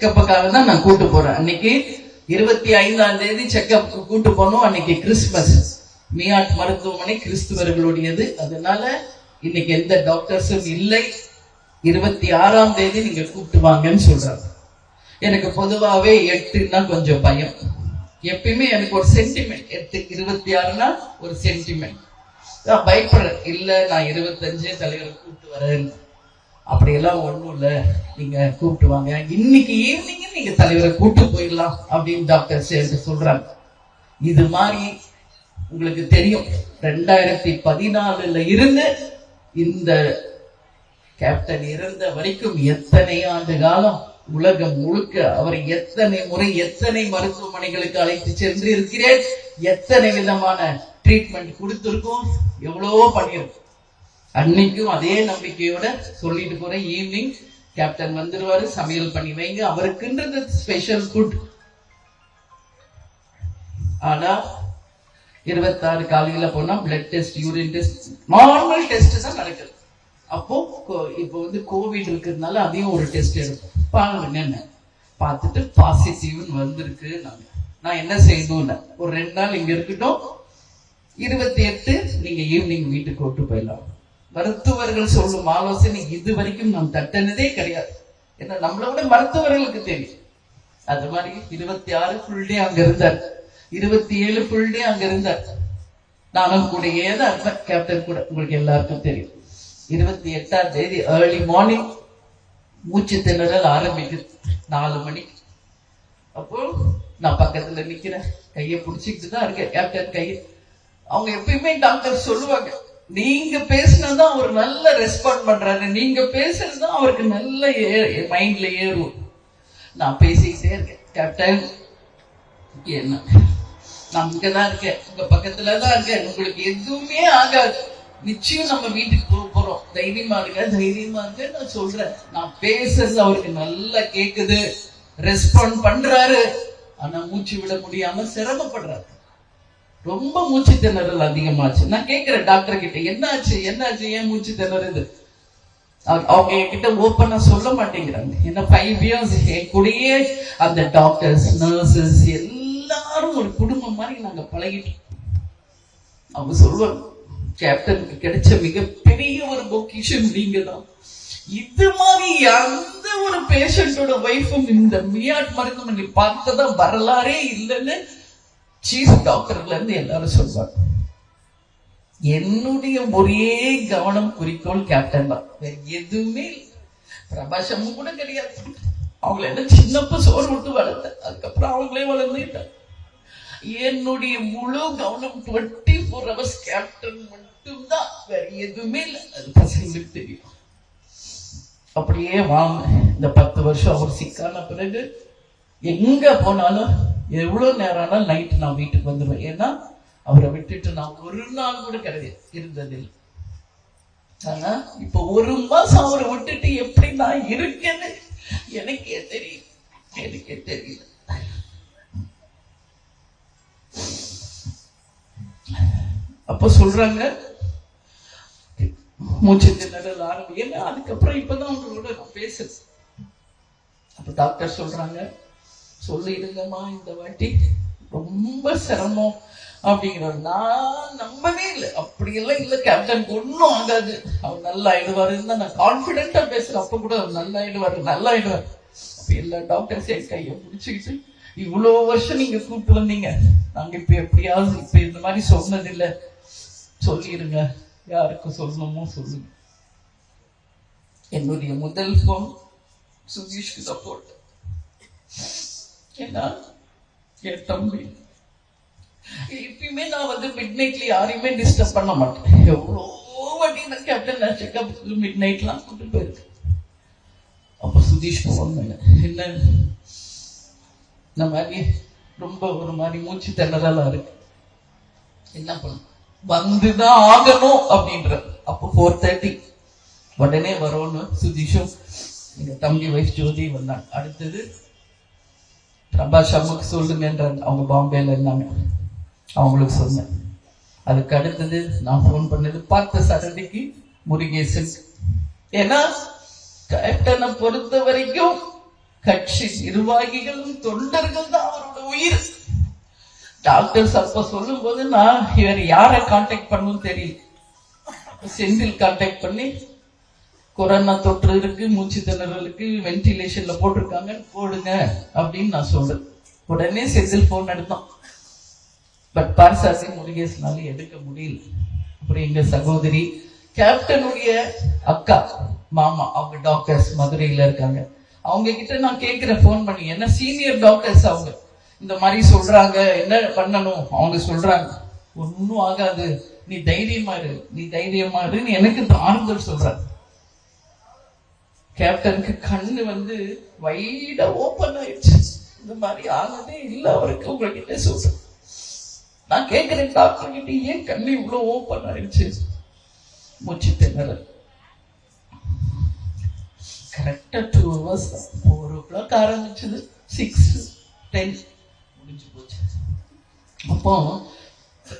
செக்கப்புக்காக தான் நான் கூட்டு போறேன். அன்னைக்கு இருபத்தி ஐந்தாம் தேதி செக்கப் கூட்டு போனோம். அன்னைக்கு கிறிஸ்துமஸ். மியாட் மருத்துவமனை கிறிஸ்துவர்களுடையது. அதனால இன்னைக்கு எந்த டாக்டர்ஸும் இல்லை. இருபத்தி ஆறாம் தேதி நீங்க கூப்பிட்டு வாங்கன்னு சொல்றாங்க. எனக்கு பொதுவாவே எட்டுன்னா கொஞ்சம் பயம். எப்பயுமே எனக்கு ஒரு சென்டிமெண்ட் எட்டு இருபத்தி ஆறுனா ஒரு சென்டிமெண்ட் நான் பயப்படுறேன். இல்ல நான் இருபத்தஞ்சு தலைவரை கூப்பிட்டு வரேன்னு. அப்படியெல்லாம் ஒண்ணும் இல்ல. நீங்க கூப்பிட்டு வாங்க. இன்னைக்கு ஈவினிங்கு நீங்க தலைவரை கூப்பிட்டு போயிடலாம் அப்படின்னு டாக்டர் சேர்ந்து சொல்றாங்க. இது மாதிரி உங்களுக்கு தெரியும். ரெண்டாயிரத்தி பதினாலுல இருந்து இந்த கேப்டன் இறந்த வரைக்கும் எத்தனை ஆண்டு காலம் உலகம் முழுக்க அவரை எத்தனை முறை எத்தனை மருத்துவமனைகளுக்கு அழைத்து சென்று இருக்கிறேன்? எத்தனை விதமான ட்ரீட்மெண்ட் கொடுத்திருக்கோம்? எவ்வளவோ பண்ணியிருக்கோம். அன்னைக்கும் அதே நம்பிக்கையோட சொல்லிட்டு போறேன். ஈவினிங் கேப்டன் வந்துருவாரு. சமையல் பண்ணி வைங்க. அவருக்குன்றது ஸ்பெஷல் ஃபுட் ஆனா இருபத்தாறு காலையில போனா blood test urine test normal test தான் நடக்குது. அப்போ இப்போ வந்து கோவிட் இருக்கிறதுனால அதையும் ஒரு டெஸ்ட் எடுப்போம். பாருங்க என்ன பார்த்துட்டு பாசிட்டிவ்னு வந்திருக்கு. நாங்க நான் என்ன செய்யணும்ல ஒரு ரெண்டு நாள் இங்க இருக்கட்டும். இருபத்தி எட்டு நீங்க ஈவினிங் வீட்டுக்கு கொண்டு போயிடலாம். மருத்துவர்கள் சொல்லும் ஆலோசனை இது வரைக்கும் நான் தட்டினதே கிடையாது. ஏன்னா நம்மளை விட மருத்துவர்களுக்கு தெரியும். அது மாதிரி இருபத்தி ஆறு ஃபுல் டே அங்க இருந்தார். இருபத்தி ஏழு ஃபுல் டே அங்க இருந்தார். நானும் கூடயே தான் இருப்பேன். கேப்டன் கூட. உங்களுக்கு எல்லாருக்கும் தெரியும். இருபத்தி எட்டாம் தேதி ஏர்லி மார்னிங் மூச்சு திணறல் ஆரம்பிக்குது. நாலு மணிக்கு அப்போ நான் பக்கத்துல நிக்கிறேன். கையை பிடிச்சிக்கிட்டு தான் இருக்கேன். கேப்டன் கையை. அவங்க எப்பயுமே டாக்டர் சொல்லுவாங்க. நீங்க பேசினதான் அவர் நல்ல ரெஸ்பாண்ட் பண்றாரு. நீங்க பேசுறதுதான் அவருக்கு நல்ல மைண்ட்ல ஏறும். நான் பேசிக்கிட்டே இருக்கேன். கேப்டன் என்ன? நான் இங்கதான் இருக்கேன். உங்க பக்கத்துல தான் இருக்கேன். உங்களுக்கு எதுவுமே ஆகாது. நிச்சயம் நம்ம வீட்டுக்கு போக போறோம். தைரியமா இருக்க தைரியமா இருக்க நான் சொல்றேன். நான் பேசுறது அவருக்கு நல்லா கேக்குது. ரெஸ்பாண்ட் பண்றாரு. ஆனா மூச்சு விட முடியாம சிரமப்படுறாரு. ரொம்ப மூச்சு திணறல் அதிகமாச்சு. நான் கேட்கிறேன் டாக்டர் கிட்ட என்னாச்சு? என்னாச்சு? ஏன் மூச்சு திணறுது? அவங்க- அவங்க என்கிட்ட ஓப்பனா சொல்ல மாட்டேங்கிறாங்க. ஏன்னா ஃபைவ் இயர்ஸ் என் கூடயே அந்த டாக்டர்ஸ் நர்சஸ் எல்லாரும் ஒரு குடும்பம் மாதிரி நாங்க பழகிட்டோம். அவங்க சொல்லுவாங்க கேப்டனுக்கு கிடைச்ச மிகப்பெரிய ஒரு பொக்கிஷன் நீங்க தான் இது மாதிரி எந்த ஒரு பேஷண்டோட ஒய்ஃபும் இந்த மியாட் மருத்துவமனை பார்த்ததான் வரலாறே இல்லைன்னு சீஃப் டாக்டர்ல இருந்து எல்லாரும் சொல்லுவாங்க என்னுடைய ஒரே கவனம் குறிக்கோள் கேப்டன் தான். வேற எதுவுமே பிரபாசமும் கூட கிடையாது. அவங்கள என்ன சின்னப்ப சோறு விட்டு வளர்த்தேன். அதுக்கப்புறம் அவங்களே வளர்ந்துட்டாங்க. என்னுடைய முழு கவனம் டுவெண்ட்டி ஃபோர் ஹவர்ஸ் கேப்டன் மட்டும்தான். வேற எதுவுமே இல்லை. அது பசங்களுக்கு தெரியும். அப்படியே வாங்க. இந்த பத்து வருஷம் அவர் சிக்கான பிறகு எங்க போனாலும் எவ்வளவு நேரம் ஆனால் நைட்டு நான் வீட்டுக்கு வந்துடுவேன். ஏன்னா அவரை விட்டுட்டு நான் ஒரு நாள் கூட கிடையாது இருந்ததில்லை ஆனா இப்ப ஒரு மாசம் அவரை விட்டுட்டு எப்படி நான் இருக்கேன்னு எனக்கே தெரியும். எனக்கே தெரியல அப்ப சொல்றாங்க மூச்சு திணறல் ஆரம்பி. ஏன்னா அதுக்கப்புறம் இப்பதான் உங்களோட நான் பேசுறேன். அப்ப டாக்டர் சொல்றாங்க சொல்லிடுங்கம்மா இந்த வாட்டி. ரொம்ப சிரமம் அப்படிங்கிறார் நான் நம்பவே இல்லை. அப்படியெல்லாம் இல்லை. கேப்டன் ஒன்றும் ஆகாது. அவர் நல்லா ஆயிடுவாருன்னு தான் நான் கான்ஃபிடென்ட்டா பேசுறேன். அப்ப கூட அவர் நல்லா ஆயிடுவாரு. நல்லா ஆயிடுவார். அப்போ எல்லா டாக்டர்ஸ் என் கையை பிடிச்சிக்கிட்டு இவ்வளவு வருஷம் நீங்க கூப்பிட்டு வந்தீங்க. நாங்க இப்ப எப்படியாவது இப்போ இந்த மாதிரி சொன்னதில்லை. சொல்லிடுங்க. யாருக்கு சொல்லணுமோ சொல்லுங்க. என்னுடைய முதல் ஃபோன் சுதீஷ்க்கு சப்போர்ட் ஏன்னா என் தம்பி எப்பயுமே நான் வந்து மிட் நைட்ல யாரையுமே டிஸ்டர்ப் பண்ண மாட்டேன். எவ்வளோ வாட்டி நான் கேப்டன் நான் செக்அப் மிட் நைட்லாம் கூட்டு போயிருக்கேன் அப்ப சுதீஷ் ஃபோன் பண்ண என்ன? இந்த மாதிரி ரொம்ப ஒரு மாதிரி மூச்சு திணறலாம் இருக்கு. என்ன பண்ணும் வந்துதான் ஆகணும் அப்படின்ற அப்போ ஃபோர் தேர்ட்டி உடனே வரோன்னு சுதீஷும் எங்க தம்பி வைஃப் ஜோதி வந்தாங்க அடுத்தது ரபா ஷம்முக்கு சொல்லுங்கன்றாங்க அவங்க பாம்பேல எல்லாமே. அவங்களுக்கு சொன்னேன். அதுக்கு அடுத்தது நான் ஃபோன் பண்ணது பார்த்த சரதிக்கு முருகேசன். ஏன்னா கேப்டனை பொறுத்த வரைக்கும் கட்சி நிர்வாகிகளும் தொண்டர்கள் தான் அவரோட உயிர். டாக்டர்ஸ் அப்ப சொல்லும் போது நான் இவர் யாரை கான்டாக்ட் பண்ணணும் தெரியல. செந்தில் கான்டாக்ட் பண்ணி கொரோனா தொற்று இருக்கு மூச்சு திணறலுக்கு வென்டிலேஷன்ல போட்டிருக்காங்க. போடுங்க அப்படின்னு நான் சொல்றேன். உடனே செந்தில் போன் எடுத்தோம் பட் பார்சாசி முருகேசனால எடுக்க முடியல. அப்புறம் எங்க சகோதரி கேப்டனுடைய அக்கா மாமா அவங்க டாக்டர்ஸ் மதுரையில இருக்காங்க. அவங்க கிட்ட நான் கேட்கிறேன் ஃபோன் பண்ணி. என்ன சீனியர் டாக்டர்ஸ் அவங்க? இந்த மாதிரி சொல்றாங்க என்ன பண்ணணும்? அவங்க சொல்றாங்க. ஒன்னும் ஆகாது. நீ தைரியமா இரு. நீ தைரியமா இருன்னு எனக்கு ஆறுதல் சொல்றாங்க. கேப்டனுக்கு கண்ணு வந்து வைடா ஓப்பன் ஆயிடுச்சு. இந்த மாதிரி ஆனதே இல்ல அவருக்கு. உங்ககிட்ட சொல்றேன். நான் கேட்கிறேன் டாக்டர் கிட்ட ஏன் கண்ணு இவ்வளோ ஓப்பன் ஆயிடுச்சு? மூச்சு திணறல். கரெக்டா two hours four o'clock ஆரம்பிச்சது. சிக்ஸ் டென் முடிஞ்சு போச்சு. அப்போ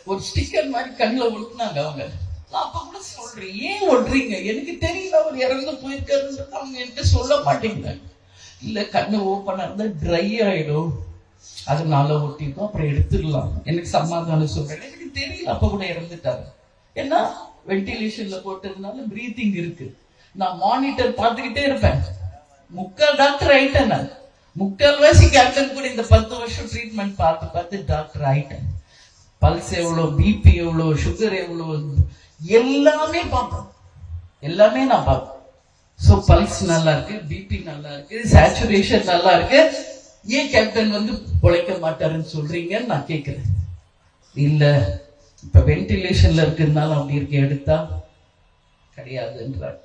ஒரு ஸ்டிக்கர் மாதிரி கண்ணில் ஒட்டினாங்க அவங்க. நான் அப்போ கூட சொல்றேன். ஏன் ஒட்டுறீங்க எனக்கு தெரியல அவர் இறந்து போயிருக்காருன்றது அவங்க என்கிட்ட சொல்ல மாட்டேங்கிறாங்க இல்ல கண்ணு ஓப்பனா இருந்தா ட்ரை ஆயிடும். அதனால ஒட்டிக்கும் அப்புறம் எடுத்துடலாம். எனக்கு சமாதானம் சொல்றேன். எனக்கு தெரியல அப்ப கூட இறந்துட்டாரு. ஏன்னா வென்டிலேஷன்ல போட்டதுனால பிரீத்திங் இருக்கு. நான் மானிட்டர் பார்த்துக்கிட்டே இருப்பேன். முக்கால் டாக்டர் ஆயிட்டேன் நான். முக்கால்வாசி கேப்டன் கூட இந்த பத்து வருஷம் ட்ரீட்மெண்ட் பார்த்து பார்த்து டாக்டர் ஆயிட்டேன். பல்ஸ் எவ்வளோ பிபி எவ்வளோ சுகர் எவ்வளோ எல்லாமே பார்ப்பேன் எல்லாமே நான் பார்ப்பேன் ஸோ பல்ஸ் நல்லா இருக்கு பிபி நல்லா இருக்கு சேச்சுரேஷன் நல்லா இருக்கு ஏன் கேப்டன் வந்து பிழைக்க மாட்டாருன்னு சொல்றீங்கன்னு நான் கேட்கிறேன் இல்ல இப்ப வென்டிலேஷன்ல இருக்கிறதுனால அப்படி இருக்கு எடுத்தா கிடையாதுன்றாங்க